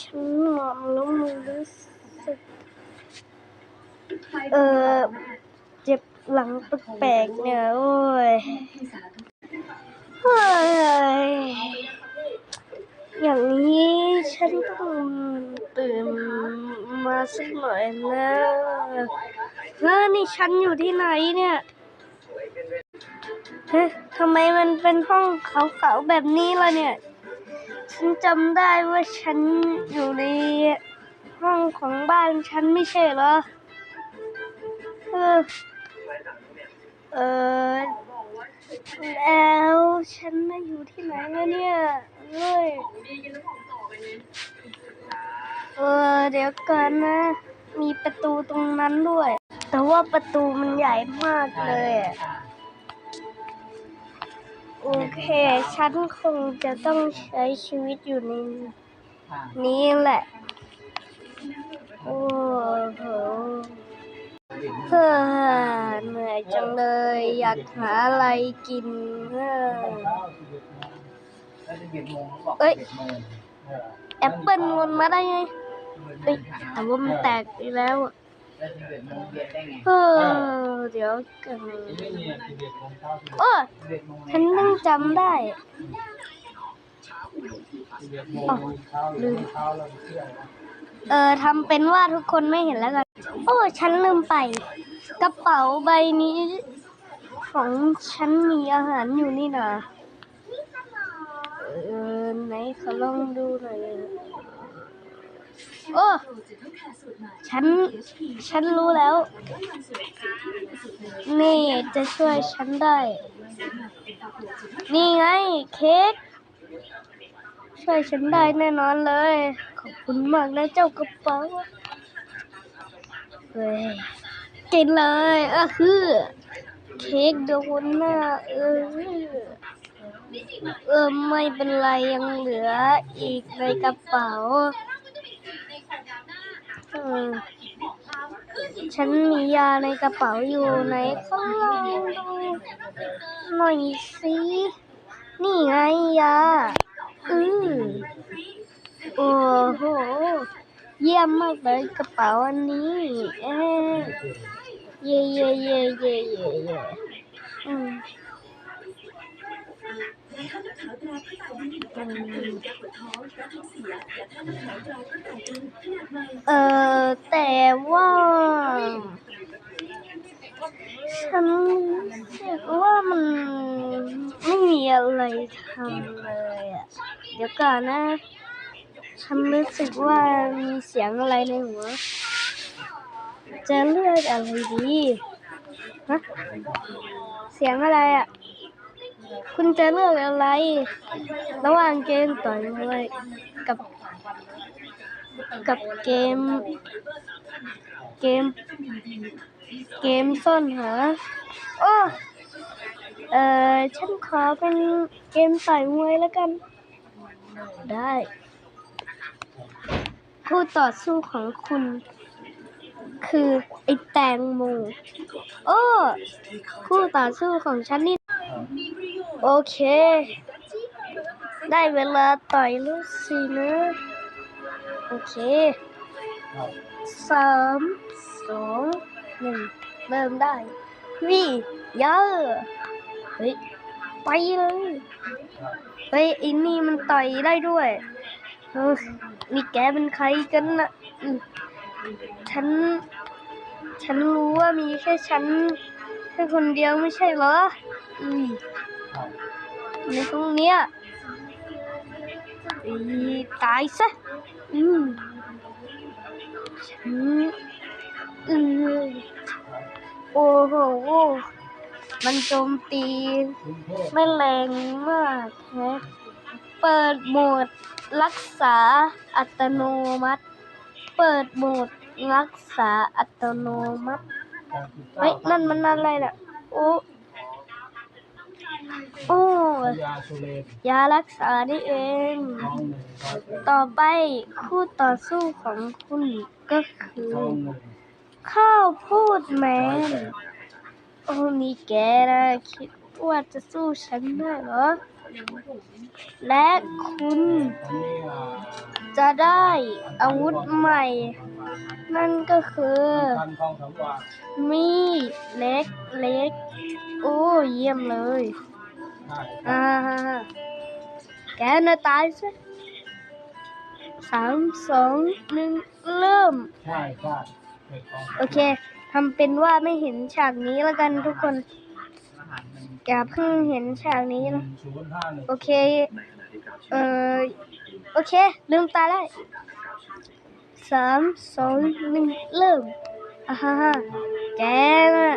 ฉันนอนแล้วมันรู้สึกเออเจ็บหลังแปลกๆเนี่ยโอ้ยเฮ้ยอย่างนี้ฉันต้องตื่นมาสักหน่อยแล้วเฮ้ยนี่ฉันอยู่ที่ไหนเนี่ยเฮ้ยทำไมมันเป็นห้องขาวๆแบบนี้ล่ะเนี่ย ฉันจำได้ว่าฉันอยู่ในห้องของบ้านฉันไม่ใช่เหรอ เออเออแล้วฉันน่ะอยู่ที่ไหนแล้วเนี่ยเฮ้ยเออ เดี๋ยวก่อนนะ มีประตูตรงนั้นด้วย แต่ว่าประตูมันใหญ่มากเลยอะ โอเค ฉันคงจะต้องใช้ชีวิตอยู่ในนี้แหละ โอ้โหเฮ้อเหนื่อยจังเลย อยากหาอะไรกินเฮ้อเอ้ยแอปเปิลลนมาได้ไงเอ้ยแต่ว่ามันแตกไปแล้วอะ เออเดี๋ยวกันเออฉันต้องจำได้อ๋อลืมเออทำเป็นว่าทุกคนไม่เห็นแล้วกัน โอ้ฉันลืมไป กระเป๋าใบนี้ ของฉันมีอาหารอยู่นี่นะเออไหนขอลองดูหน่อย โอ้ ฉัน ฉันรู้แล้ว นี่จะช่วยฉันได้ นี่ไงเค้ก ช่วยฉันได้แน่นอนเลย ขอบคุณมากนะเจ้ากระเป๋าเฮ้ยกินเลยเออคือ เค้กโดนหน้าเออเออไม่เป็นไรยังเหลืออีกในกระเป๋า ฉันมียาในกระเป๋าอยู่ไหนขอลองดูหน่อยสิ นี่ไงยา อือโอ้โห เยี่ยมมากเลยกระเป๋าอันนี้เอ๊ะเย่เย่เย่เย่เย่อืม เย่อืมเออแต่ว่าฉันรู้สึกว่ามันไม่มีอะไรทำเลยอะ เดี๋ยวก่อนนะ ฉันรู้สึกว่ามีเสียงอะไรในหัว จะเลือกอะไรดีฮะเสียงอะไรอะ คุณจะเลือกอะไร ระหว่างเกมต่อยมวยกับ กับเกม เกม เกมซ่อนหาโอ้เออฉันขอเป็นเกมต่อยมวยแล้วกัน ได้คู่ต่อสู้ของคุณ คือไอแตงโมโอ้ คู่ต่อสู้ของฉันนี่ โอเค ได้เวลาต่อยแล้วสินะ โอเคสามสองหนึ่งเริ่มได้วิเยอะเฮ้ยไปเลยเฮ้ยอ้นี่มันต่อยได้ด้วยนี่แกเป็นใครกันนะฉัน ฉันรู้ว่ามีแค่ฉันแค่คนเดียวไม่ใช่เหรอ อืม ในตรงเนี้ยอีตายซะ อืมฉันเออโอ้โห มันโจมตีไม่แรงมากแฮะเปิดโหมดรักษาอัตโนมัติ เปิดโหมดรักษาอัตโนมัติ เฮ้ย นั่นมันอะไรน่ะ โอ้ โอ้ยารนยารักษานี่เอง ต่อไปคู่ต่อสู้ของคุณก็คือ ข้าวพูดแมน โอ้นี่แกนะคิดว่าจะสู้ฉันได้เหรอ และคุณ จะได้อาวุธใหม่ นั่นก็คือ มีเล็กเล็ก โอ้ เยี่ยมเลย ใช่อ่าแกน่ะตายซะสามสองหนึ่งเริ่ม ใช่ใช่เด็กทองโอเคทำเป็นว่าไม่เห็นฉากนี้แล้วกันทุกคนอย่าเพิ่งเห็นฉากนี้หนึ่นะงศูนย์ห้าหนึ่งโอเค เอ่อโอเค ลืมตาได้สามสองหนึ่งเริ่มอ่าฮ่าฮ่าแกน่ะ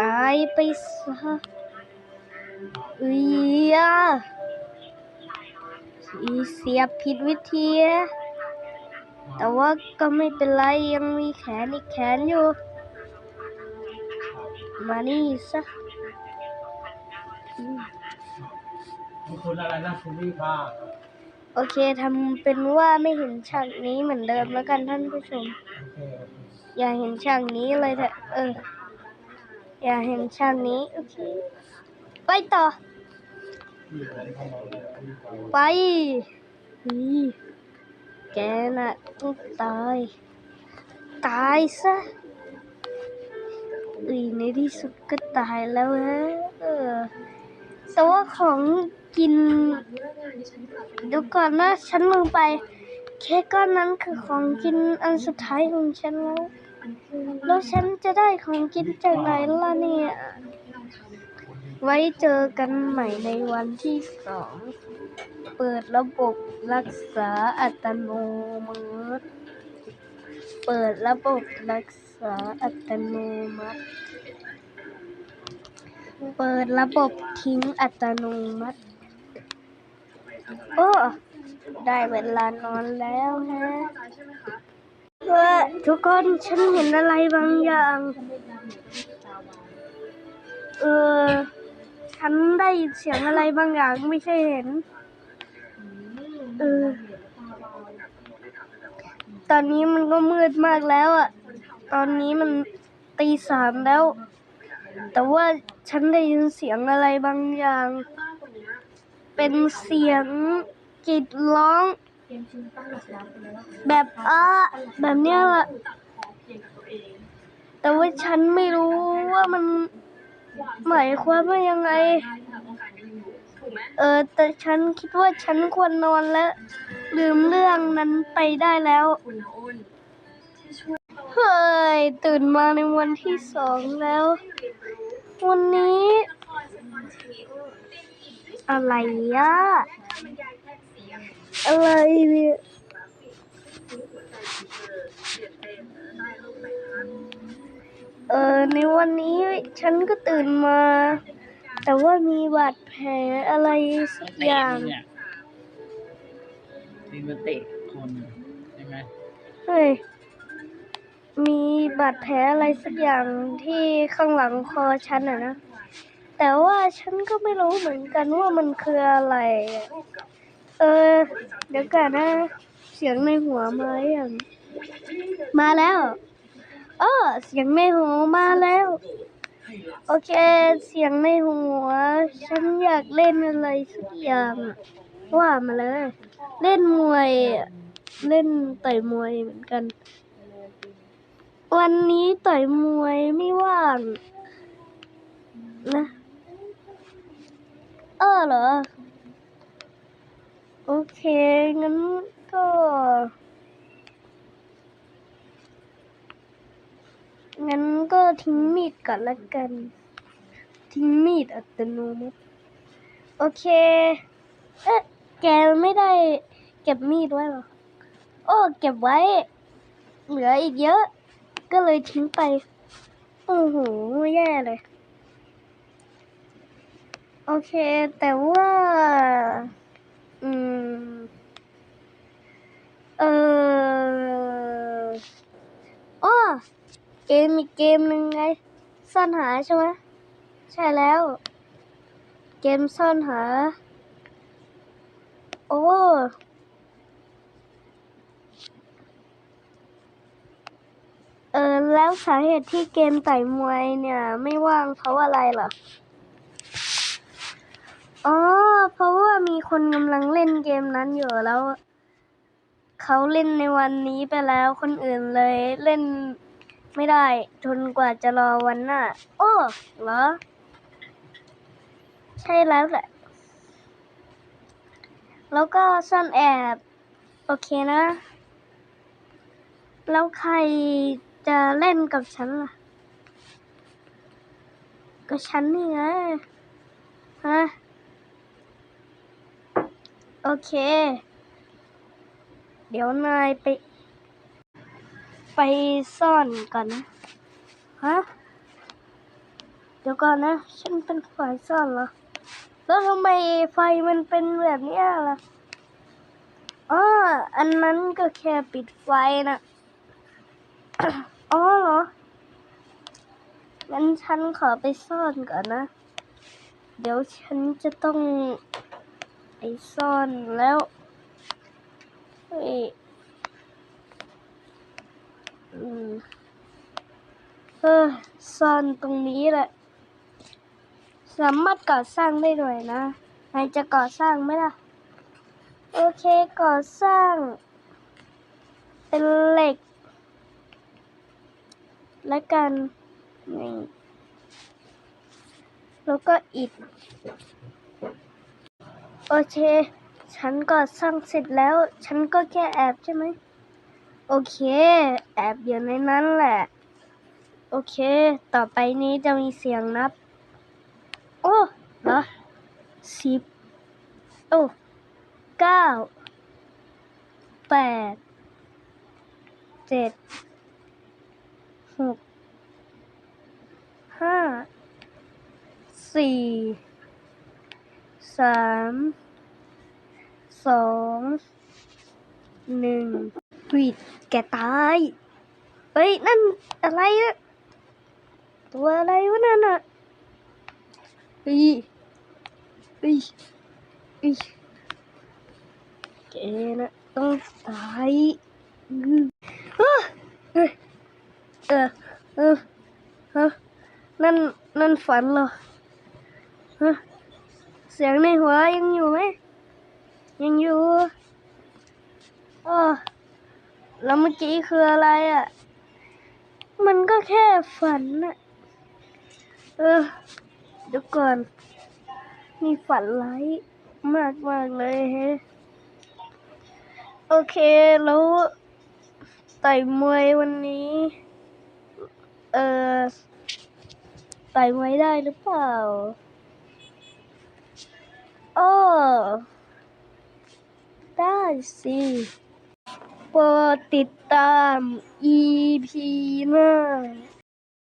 ตายไปซะ เอ้ยอะอีเสียผิดวิธี แต่ว่าก็ไม่เป็นไรยังมีแขนอีกแขนอยู่ มานี่ซะคุณอะไรนะคุณวิภาโอเคทำเป็นว่าไม่เห็นฉากนี้เหมือนเดิมแล้วกันท่านผู้ชมอเคโอเคอย่าเห็นฉากนี้เลยเถอะเออ อย่าเห็นฉากนี้ โอเค ไปต่อ ไปนี่แกน่ะต้องตาย ตายซะอุ้ยในที่สุดก็ตายแล้วฮะเออแต่ว่าของกินเดี๋ยวก่อนนะฉันลืมไป เค้กก้อนนั้นคือของกินอันสุดท้ายของฉันแล้ว แล้วฉันจะได้ของกินจากไหนล่ะเนี่ย ไว้เจอกันใหม่ในวันที่สอง เปิดระบบรักษาอัตโนมัติ เปิดระบบรักษาอัตโนมัติ เปิดระบบทิ้งอัตโนมัติ โอ้ ได้เวลานอนแล้วฮะเฮ้ยทุกคนฉันเห็นอะไรบางอย่าง เออ ฉันได้ยินเสียงอะไรบางอย่างไม่ใช่เห็น เออ ตอนนี้มันก็มืดมากแล้วอะตอนนี้มันตีสามแล้ว แต่ว่าฉันได้ยินเสียงอะไรบางอย่าง เป็นเสียงกรีดร้อง แบบอ้าแบบเนี้ยแหละแต่ว่าฉันไม่รู้ว่ามัน หมายความว่ายังไง เออ แต่ฉันคิดว่าฉันควรนอนแล้วลืมเรื่องนั้นไปได้แล้ว เฮ้ย ตื่นมาในวันที่สองแล้ว วันนี้ อะไรอะอะไรเนี่ย เออในวันนี้ฉันก็ตื่นมา แต่ว่ามีบาดแผลอะไรสักอย่างเนี่ยที่มันเตะคนใช่ไหมเฮ้ยมีบาดแผลอะไรสักอย่างที่ข้างหลังคอฉันอะนะ แต่ว่าฉันก็ไม่รู้เหมือนกันว่ามันคืออะไรอะเออ เดี๋ยวก่อนนะ เสียงในหัวมาหรือยังมาแล้ว เออเสียงในหัวมาแล้ว โอเค เสียงในหัว ฉันอยากเล่นอะไรสักอย่างอะว่ามาเลย เล่นมวย เล่นต่อยมวยเหมือนกัน วันนี้ต่อยมวยไม่ว่างนะ เออเหรอ โอเค งั้นก็ งั้นก็ทิ้งมีดก่อนละกัน ทิ้งมีดอัตโนมัติ โอเค เอ๊ะ แกไม่ได้เก็บมีดไว้หรอ โอ้ เก็บไว้ เหลืออีกเยอะ ก็เลยทิ้งไป โอ้โห แย่เลย โอเค แต่ว่า อืม เอออ้อเก มอีกเกมหนึ่งไงซ่อนหาใช่ไหมใช่แล้ว เกมซ่อนหา โอ้เออแล้วสาเหตุที่เกมต่อยมวยเนี่ย ไม่ว่างเพราะอะไรเหรอ อ๋อ เพราะว่ามีคนกำลังเล่นเกมนั้นอยู่แล้ว เขาเล่นในวันนี้ไปแล้วคนอื่นเลยเล่น ไม่ได้จนกว่าจะรอวันหน้า โอ้ เหรอ ใช่แล้วแหละ แล้วก็ซ่อนแอบ โอเคนะ แล้วใครจะเล่นกับฉันล่ะ ก็ฉันนี่ไงฮะ โอเค เดี๋ยวนายไป ไปซ่อนก่อนนะ ฮะ เดี๋ยวก่อนนะ ฉันเป็นฝ่ายซ่อนเหรอ แล้วทำไมไฟมันเป็นแบบนี้ล่ะอ๋ออันนั้นก็แค่ปิดไฟนะอ๋อเหรอ งั้นฉันขอไปซ่อนก่อนนะ เดี๋ยวฉันจะต้องไปซ่อนแล้ว เฮ้ย เออซ่อนตรงนี้แหละ สามารถก่อสร้างได้ด้วยนะนายจะก่อสร้างไหมล่ะ โอเคก่อสร้าง เป็นเหล็ก และกันนี่แล้วก็อิฐโอเค ฉันก็สร้างเสร็จแล้ว ฉันก็แค่แอบใช่ไหม โอเค แอบอยู่ในนั้นแหละ โอเค ต่อไปนี้จะมีเสียงนับ โอ้เหรอสิบโอ้เก้าแปดเจ็ดหกห้าสี่สามสองหนึ่ง วิดแกตาย เฮ้ย นั่นอะไรอะตัวอะไรวะนั่นอะเฮ้ยเฮ้ยเฮ้ยแกนะต้องตายเฮ้ยเฮ้ยเออเออฮะนั่นนั่นฝันเหรอฮะเสียงในหัวยังอยู่ไหมยังอยู่เออ แล้วเมื่อกี้คืออะไรอะ มันก็แค่ฝันน่ะเออเดี๋ยวก่อนมีฝันร้ายมากมากเลยเฮะโอเคแล้วต่อยมวยวันนี้ เออต่อยมวยได้หรือเปล่าโอ้ได้สิ โปรดติดตาม EP หน้า